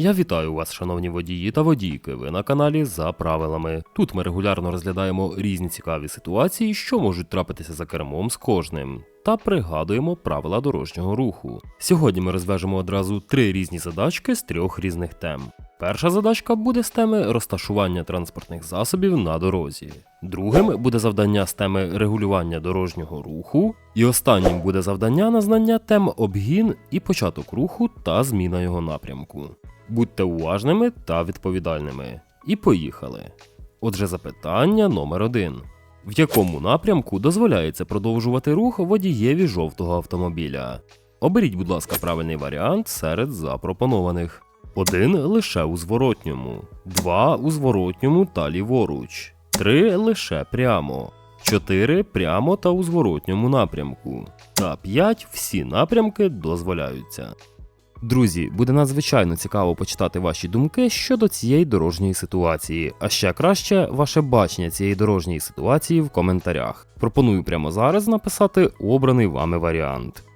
Я вітаю вас, шановні водії та водійки. Ви на каналі за правилами. Тут ми регулярно розглядаємо різні цікаві ситуації, що можуть трапитися за кермом з кожним. Та пригадуємо правила дорожнього руху. Сьогодні ми розв'яжемо одразу три різні задачки з трьох різних тем. Перша задачка буде з теми розташування транспортних засобів на дорозі. Другим буде завдання з теми регулювання дорожнього руху. І останнім буде завдання на знання тем обгін і початок руху та зміна його напрямку. Будьте уважними та відповідальними. І поїхали. Отже, запитання номер один. В якому напрямку дозволяється продовжувати рух водієві жовтого автомобіля? Оберіть, будь ласка, правильний варіант серед запропонованих. Один лише у зворотньому, два у зворотньому та ліворуч, три лише прямо, чотири прямо та у зворотньому напрямку, та п'ять всі напрямки дозволяються. Друзі, буде надзвичайно цікаво почитати ваші думки щодо цієї дорожньої ситуації, а ще краще ваше бачення цієї дорожньої ситуації в коментарях. Пропоную прямо зараз написати обраний вами варіант.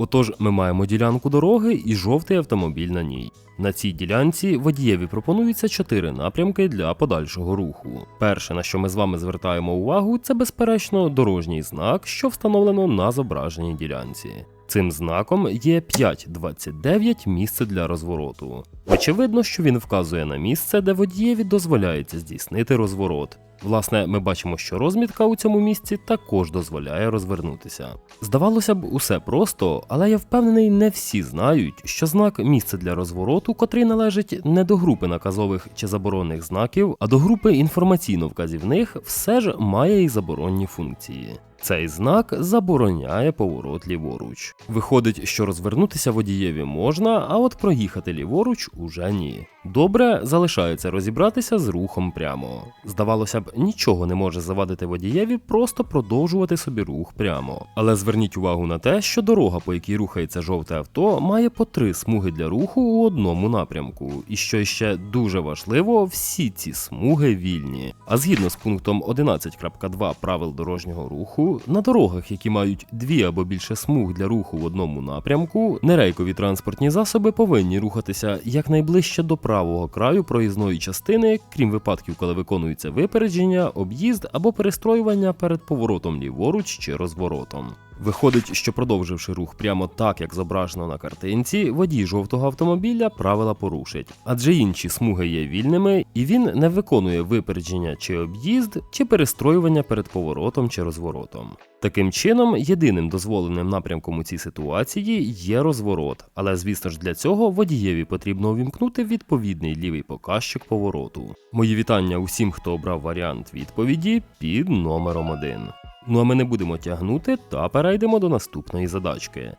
Отож, ми маємо ділянку дороги і жовтий автомобіль на ній. На цій ділянці водієві пропонуються чотири напрямки для подальшого руху. Перше, на що ми з вами звертаємо увагу, це безперечно дорожній знак, що встановлено на зображеній ділянці. Цим знаком є 5.29 місце для розвороту. Очевидно, що він вказує на місце, де водієві дозволяється здійснити розворот. Власне, ми бачимо, що розмітка у цьому місці також дозволяє розвернутися. Здавалося б, усе просто, але я впевнений, не всі знають, що знак місце для розвороту, котрий належить не до групи наказових чи заборонних знаків, а до групи інформаційно-вказівних, все ж має і заборонні функції. Цей знак забороняє поворот ліворуч. Виходить, що розвернутися водієві можна, а от проїхати ліворуч уже ні. Добре, залишається розібратися з рухом прямо. Здавалося б, нічого не може завадити водієві просто продовжувати собі рух прямо. Але зверніть увагу на те, що дорога, по якій рухається жовте авто, має по три смуги для руху у одному напрямку. І що ще дуже важливо, всі ці смуги вільні. А згідно з пунктом 11.2 правил дорожнього руху, на дорогах, які мають дві або більше смуг для руху в одному напрямку, нерейкові транспортні засоби повинні рухатися якнайближче до правого краю проїзної частини, крім випадків, коли виконується випередження, об'їзд або перестроювання перед поворотом ліворуч чи розворотом. Виходить, що продовживши рух прямо так, як зображено на картинці, водій жовтого автомобіля правила порушить, адже інші смуги є вільними, і він не виконує випередження чи об'їзд, чи перестроювання перед поворотом чи розворотом. Таким чином, єдиним дозволеним напрямком у цій ситуації є розворот, але звісно ж для цього водієві потрібно увімкнути відповідний лівий показчик повороту. Мої вітання усім, хто обрав варіант відповіді під номером 1. Ну а ми не будемо тягнути та перейдемо до наступної задачки.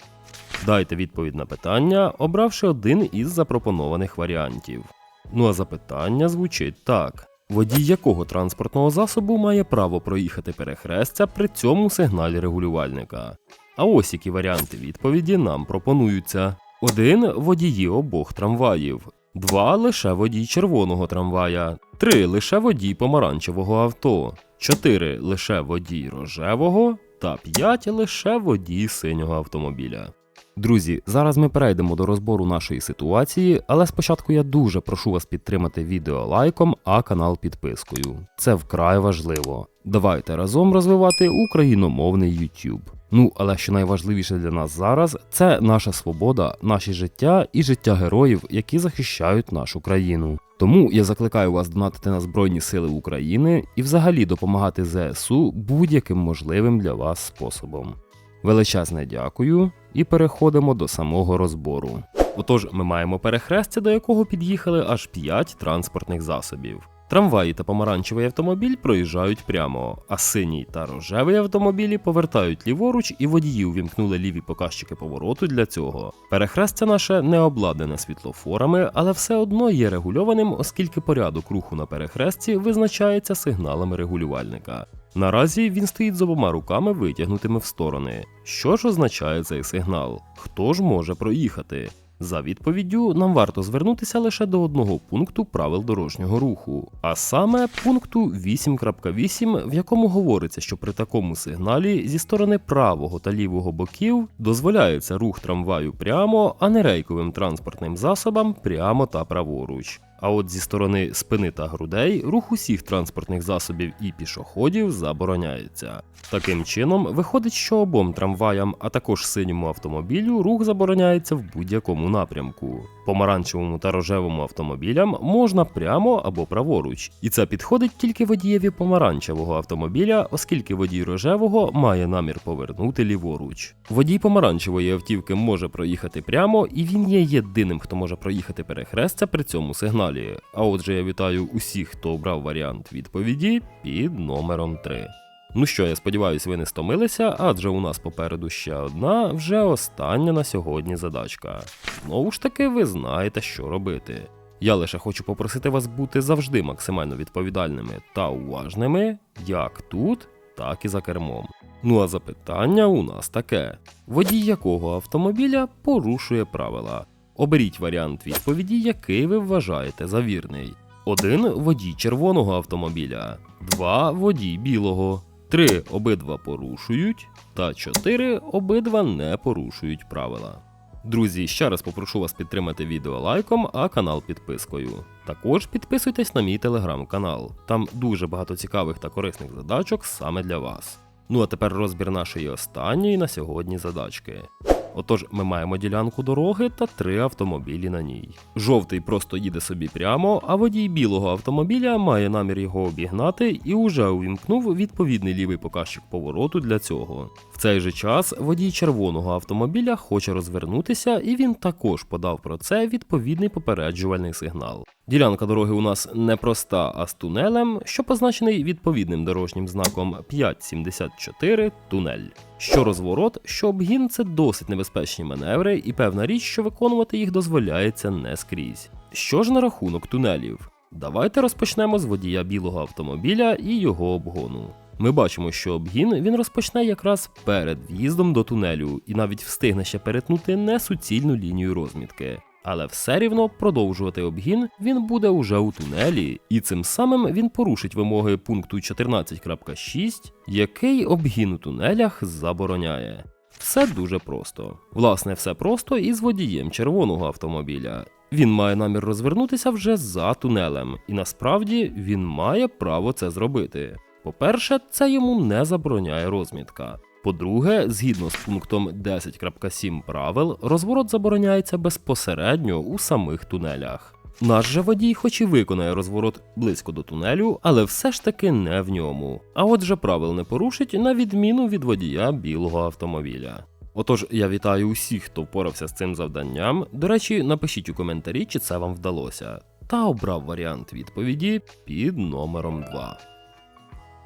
Дайте відповідь на питання, обравши один із запропонованих варіантів. Ну а запитання звучить так: водій якого транспортного засобу має право проїхати перехрестя при цьому сигналі регулювальника? А ось які варіанти відповіді нам пропонуються: 1. водії обох трамваїв, 2. лише водій червоного трамвая, 3. лише водій помаранчевого авто, 4. лише водій рожевого та 5. лише водій синього автомобіля. Друзі, зараз ми перейдемо до розбору нашої ситуації, але спочатку я дуже прошу вас підтримати відео лайком, а канал підпискою. Це вкрай важливо. Давайте разом розвивати україномовний YouTube. Ну, але що найважливіше для нас зараз, це наша свобода, наші життя і життя героїв, які захищають нашу країну. Тому я закликаю вас донатити на Збройні Сили України і взагалі допомагати ЗСУ будь-яким можливим для вас способом. Величезне дякую і переходимо до самого розбору. Отож, ми маємо перехрестя, до якого під'їхали аж 5 транспортних засобів. Трамваї та помаранчевий автомобіль проїжджають прямо, а синій та рожевий автомобілі повертають ліворуч і водії увімкнули ліві показчики повороту для цього. Перехрестя наше не обладнане світлофорами, але все одно є регульованим, оскільки порядок руху на перехресті визначається сигналами регулювальника. Наразі він стоїть з обома руками витягнутими в сторони. Що ж означає цей сигнал? Хто ж може проїхати? За відповіддю нам варто звернутися лише до одного пункту правил дорожнього руху, а саме пункту 8.8, в якому говориться, що при такому сигналі зі сторони правого та лівого боків дозволяється рух трамваю прямо, а не рейковим транспортним засобам прямо та праворуч. А от зі сторони спини та грудей рух усіх транспортних засобів і пішоходів забороняється. Таким чином, виходить, що обом трамваям, а також синьому автомобілю, рух забороняється в будь-якому напрямку. Помаранчевому та рожевому автомобілям можна прямо або праворуч, і це підходить тільки водієві помаранчевого автомобіля, оскільки водій рожевого має намір повернути ліворуч. Водій помаранчевої автівки може проїхати прямо, і він є єдиним, хто може проїхати перехрестя при цьому сигналі. А отже, я вітаю усіх, хто обрав варіант відповіді під номером 3. Ну що, я сподіваюся, ви не стомилися, адже у нас попереду ще одна, вже остання на сьогодні задачка. Знову ж таки, ви знаєте, що робити. Я лише хочу попросити вас бути завжди максимально відповідальними та уважними, як тут, так і за кермом. Ну а запитання у нас таке: водій якого автомобіля порушує правила? Оберіть варіант відповіді, який ви вважаєте за вірний. 1 водій червоного автомобіля, 2 водій білого, 3 обидва порушують, та 4 обидва не порушують правила. Друзі, ще раз попрошу вас підтримати відео лайком, а канал підпискою. Також підписуйтесь на мій телеграм-канал. Там дуже багато цікавих та корисних задачок саме для вас. Ну а тепер розбір нашої останньої на сьогодні задачки. Отож, ми маємо ділянку дороги та три автомобілі на ній. Жовтий просто їде собі прямо, а водій білого автомобіля має намір його обігнати і уже увімкнув відповідний лівий показчик повороту для цього. В цей же час водій червоного автомобіля хоче розвернутися, і він також подав про це відповідний попереджувальний сигнал. Ділянка дороги у нас не проста, а з тунелем, що позначений відповідним дорожнім знаком 574 тунель. Що розворот, що обгін це досить небезпечні маневри, і певна річ, що виконувати їх дозволяється не скрізь. Що ж на рахунок тунелів? Давайте розпочнемо з водія білого автомобіля і його обгону. Ми бачимо, що обгін він розпочне якраз перед в'їздом до тунелю і навіть встигне ще перетнути несуцільну лінію розмітки. Але все рівно продовжувати обгін він буде уже у тунелі, і цим самим він порушить вимоги пункту 14.6, який обгін у тунелях забороняє. Все дуже просто. Власне, все просто і з водієм червоного автомобіля. Він має намір розвернутися вже за тунелем, і насправді він має право це зробити. По-перше, це йому не забороняє розмітка. По-друге, згідно з пунктом 10.7 правил, розворот забороняється безпосередньо у самих тунелях. Наш же водій, хоч і виконає розворот близько до тунелю, але все ж таки не в ньому. А отже, правил не порушить на відміну від водія білого автомобіля. Отож, я вітаю усіх, хто впорався з цим завданням. До речі, напишіть у коментарі, чи це вам вдалося, та обрав варіант відповіді під номером 2.